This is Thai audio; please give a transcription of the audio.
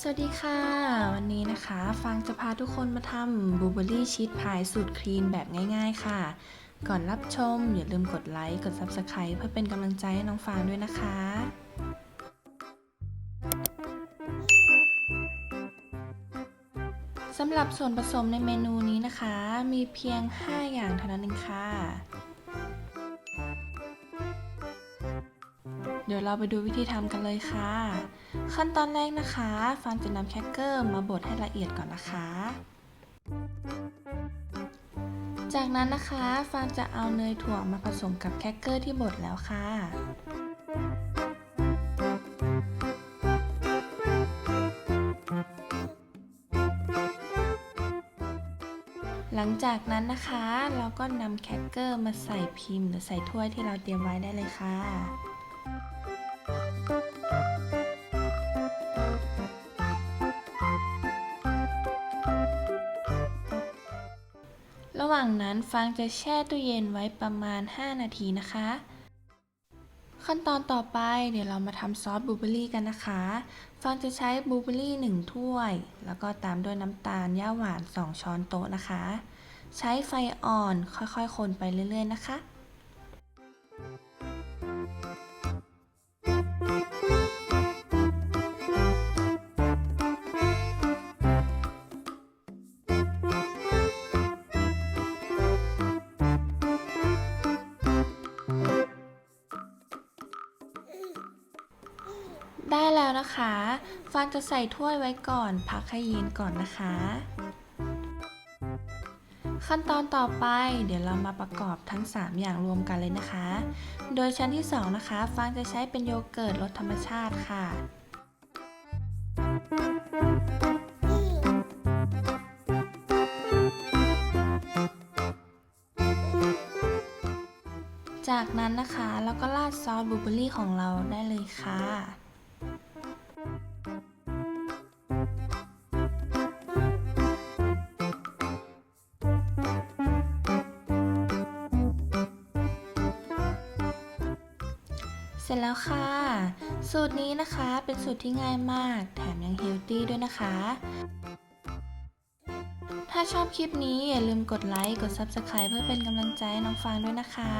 สวัสดีค่ะ วันนี้นะคะฟังจะพาทุกคนมาทำบลูเบอรี่ชีสพายสูตรคลีนแบบง่าย ๆ ค่ะ ก่อนรับชม อย่าลืมกดไลค์กด Subscribe เพื่อเป็นกำลังใจให้น้องฟางด้วยนะคะสำหรับส่วนผสมในเมนูนี้นะคะ มีเพียง 5 อย่างเท่านั้นเองค่ะ เดี๋ยวเราไปดูวิธีทำกันเลยค่ะ ขั้นตอนแรกนะคะฟางจะนำแครกเกอร์มาบดให้ละเอียดก่อนนะคะ จากนั้นนะคะฟางจะเอาเนยถั่วมาผสมกับแครกเกอร์ที่บดแล้วค่ะหลังจากนั้นนะคะ เราก็นำแครกเกอร์มาใส่พิมพ์หรือใส่ถ้วยที่เราเตรียมไว้ได้เลยค่ะ ระหว่างนั้นฟางจะแช่ตู้เย็นไว้ประมาณ 5 นาทีนะคะ ขั้นตอนต่อไปเดี๋ยวเรามาทำซอสบลูเบอรี่กันนะคะ ฟางจะใช้บลูเบอรี่ 1 ถ้วย แล้วก็ตามด้วยน้ำตาลย่าหวาน 2 ช้อนโต๊ะนะคะ ใช้ไฟอ่อนค่อยๆ คนไปเรื่อยๆนะคะ แล้วนะคะ ฟางจะใส่ถ้วยไว้ก่อน พักให้เย็นก่อนนะคะ ขั้นตอนต่อไปเดี๋ยวเรามาประกอบทั้ง 3 อย่างรวมกันเลยนะคะ โดยชั้นที่ 2 นะคะ ฟางจะใช้เป็นโยเกิร์ตรสธรรมชาติค่ะจากนั้นนะคะเราก็ราดซอสบลูเบอรี่ของเราได้เลยค่ะ เสร็จแล้วค่ะ สูตรนี้นะคะเป็นสูตรที่ง่ายมาก แถมยังเฮลตี้ด้วยนะคะ ถ้าชอบคลิปนี้อย่าลืมกดไลค์ กด Subscribe เพื่อเป็นกำลังใจให้น้องฟางด้วยนะคะ